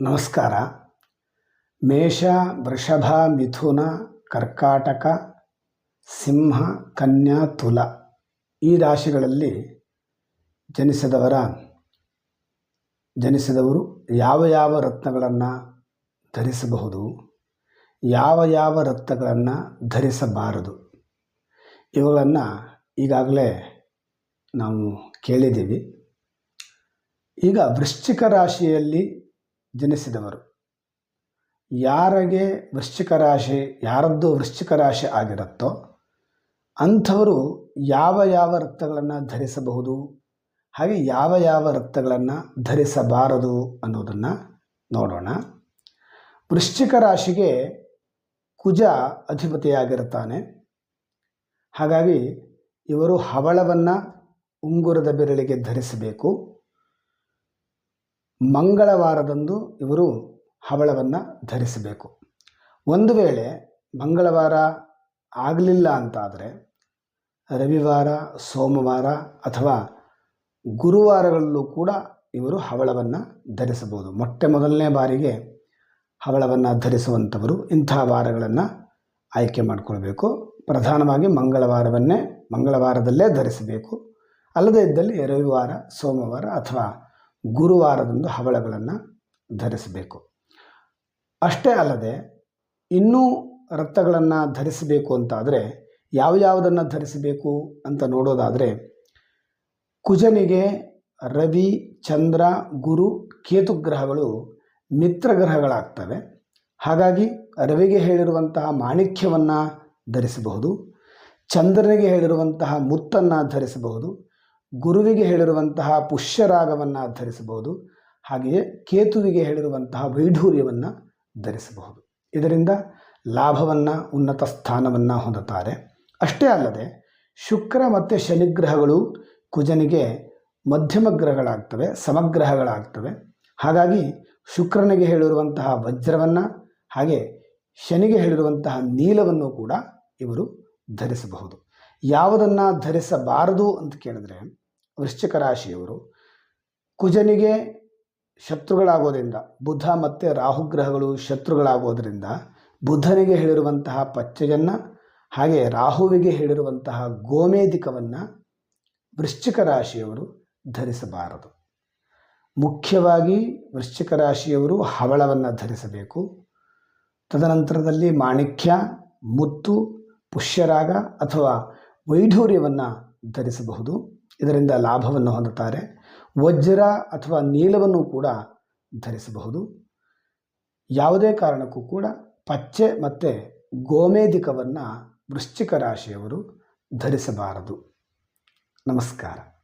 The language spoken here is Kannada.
ನಮಸ್ಕಾರ. ಮೇಷ, ವೃಷಭ, ಮಿಥುನ, ಕರ್ಕಾಟಕ, ಸಿಂಹ, ಕನ್ಯಾ, ತುಲ ಈ ರಾಶಿಗಳಲ್ಲಿ ಜನಿಸಿದವರ, ಜನಿಸಿದವರು ಯಾವ ಯಾವ ರತ್ನಗಳನ್ನು ಧರಿಸಬಹುದು, ಯಾವ ಯಾವ ರತ್ನಗಳನ್ನು ಧರಿಸಬಾರದು ಇವುಗಳನ್ನು ಈಗಾಗಲೇ ನಾವು ಕೇಳಿದ್ದೀವಿ. ಈಗ ವೃಶ್ಚಿಕ ರಾಶಿಯಲ್ಲಿ ಜನಿಸಿದವರು. ಯಾರಿಗೆ ವೃಶ್ಚಿಕ ರಾಶಿ, ಯಾರದ್ದು ವೃಶ್ಚಿಕ ರಾಶಿ ಆಗಿರುತ್ತೋ ಅಂಥವರು ಯಾವ ಯಾವ ರಕ್ತಗಳನ್ನು ಧರಿಸಬಹುದು, ಹಾಗೆ ಯಾವ ಯಾವ ರಕ್ತಗಳನ್ನು ಧರಿಸಬಾರದು ಅನ್ನೋದನ್ನು ನೋಡೋಣ. ವೃಶ್ಚಿಕ ರಾಶಿಗೆ ಕುಜ ಅಧಿಪತಿಯಾಗಿರುತ್ತಾನೆ. ಹಾಗಾಗಿ ಇವರು ಹವಳವನ್ನು ಉಂಗುರದ ಬೆರಳಿಗೆ ಧರಿಸಬೇಕು. ಮಂಗಳವಾರದಂದು ಇವರು ಹವಳವನ್ನು ಧರಿಸಬೇಕು. ಒಂದು ವೇಳೆ ಮಂಗಳವಾರ ಆಗಲಿಲ್ಲ ಅಂತಾದರೆ ರವಿವಾರ, ಸೋಮವಾರ ಅಥವಾ ಗುರುವಾರಗಳಲ್ಲೂ ಕೂಡ ಇವರು ಹವಳವನ್ನು ಧರಿಸಬಹುದು. ಮೊಟ್ಟೆ ಮೊದಲನೇ ಬಾರಿಗೆ ಹವಳವನ್ನು ಧರಿಸುವಂಥವರು ಇಂಥ ವಾರಗಳನ್ನು ಆಯ್ಕೆ ಮಾಡಿಕೊಳ್ಬೇಕು. ಪ್ರಧಾನವಾಗಿ ಮಂಗಳವಾರವನ್ನೇ ಮಂಗಳವಾರದಲ್ಲೇ ಧರಿಸಬೇಕು. ಅಲ್ಲದೇ ಇದ್ದಲ್ಲಿ ರವಿವಾರ, ಸೋಮವಾರ ಅಥವಾ ಗುರುವಾರದಂದು ಹವಳಗಳನ್ನು ಧರಿಸಬೇಕು. ಅಷ್ಟೇ ಅಲ್ಲದೆ ಇನ್ನೂ ರಕ್ತಗಳನ್ನು ಧರಿಸಬೇಕು ಅಂತಾದರೆ ಯಾವ ಯಾವುದನ್ನು ಧರಿಸಬೇಕು ಅಂತ ನೋಡೋದಾದರೆ ಕುಜನಿಗೆ ರವಿ, ಚಂದ್ರ, ಗುರು, ಕೇತು ಗ್ರಹಗಳು ಮಿತ್ರ ಗ್ರಹಗಳಾಗ್ತವೆ. ಹಾಗಾಗಿ ರವಿಗೆ ಹೇಳಿರುವಂತಹ ಮಾಣಿಕ್ಯವನ್ನು ಧರಿಸಬಹುದು. ಚಂದ್ರನಿಗೆ ಹೇಳಿರುವಂತಹ ಮುತ್ತನ್ನು ಧರಿಸಬಹುದು. ಗುರುವಿಗೆ ಹೇಳಿರುವಂತಹ ಪುಷ್ಯರಾಗವನ್ನು ಧರಿಸಬಹುದು. ಹಾಗೆಯೇ ಕೇತುವಿಗೆ ಹೇಳಿರುವಂತಹ ವೈಢೂರ್ಯವನ್ನು ಧರಿಸಬಹುದು. ಇದರಿಂದ ಲಾಭವನ್ನು, ಉನ್ನತ ಸ್ಥಾನವನ್ನು ಹೊಂದುತ್ತಾರೆ. ಅಷ್ಟೇ ಅಲ್ಲದೆ ಶುಕ್ರ ಮತ್ತು ಶನಿಗ್ರಹಗಳು ಕುಜನಿಗೆ ಮಧ್ಯಮ ಗ್ರಹಗಳಾಗ್ತವೆ, ಸಮಗ್ರಹಗಳಾಗ್ತವೆ. ಹಾಗಾಗಿ ಶುಕ್ರನಿಗೆ ಹೇಳಿರುವಂತಹ ವಜ್ರವನ್ನು, ಹಾಗೆ ಶನಿಗೆ ಹೇಳಿರುವಂತಹ ನೀಲವನ್ನು ಕೂಡ ಇವರು ಧರಿಸಬಹುದು. ಯಾವುದನ್ನು ಧರಿಸಬಾರದು ಅಂತ ಕೇಳಿದ್ರೆ ವೃಶ್ಚಿಕ ರಾಶಿಯವರು ಕುಜನಿಗೆ ಶತ್ರುಗಳಾಗೋದ್ರಿಂದ, ಬುಧ ಮತ್ತು ರಾಹುಗ್ರಹಗಳು ಶತ್ರುಗಳಾಗೋದ್ರಿಂದ ಬುಧನಿಗೆ ಹೇಳಿರುವಂತಹ ಪಚ್ಚೆಯನ್ನು, ಹಾಗೆ ರಾಹುವಿಗೆ ಹೇಳಿರುವಂತಹ ಗೋಮೇಧಿಕವನ್ನು ವೃಶ್ಚಿಕ ರಾಶಿಯವರು ಧರಿಸಬಾರದು. ಮುಖ್ಯವಾಗಿ ವೃಶ್ಚಿಕ ರಾಶಿಯವರು ಹವಳವನ್ನು ಧರಿಸಬೇಕು. ತದನಂತರದಲ್ಲಿ ಮಾಣಿಕ್ಯ, ಮುತ್ತು, ಪುಷ್ಯರಾಗ ಅಥವಾ ವೈಢೂರ್ಯವನ್ನು ಧರಿಸಬಹುದು. ಇದರಿಂದ ಲಾಭವನ್ನು ಹೊಂದುತ್ತಾರೆ. ವಜ್ರ ಅಥವಾ ನೀಲವನ್ನು ಕೂಡ ಧರಿಸಬಹುದು. ಯಾವುದೇ ಕಾರಣಕ್ಕೂ ಕೂಡ ಪಚ್ಚೆ ಮತ್ತು ಗೋಮೇಧಿಕವನ್ನು ವೃಶ್ಚಿಕ ರಾಶಿಯವರು ಧರಿಸಬಾರದು. ನಮಸ್ಕಾರ.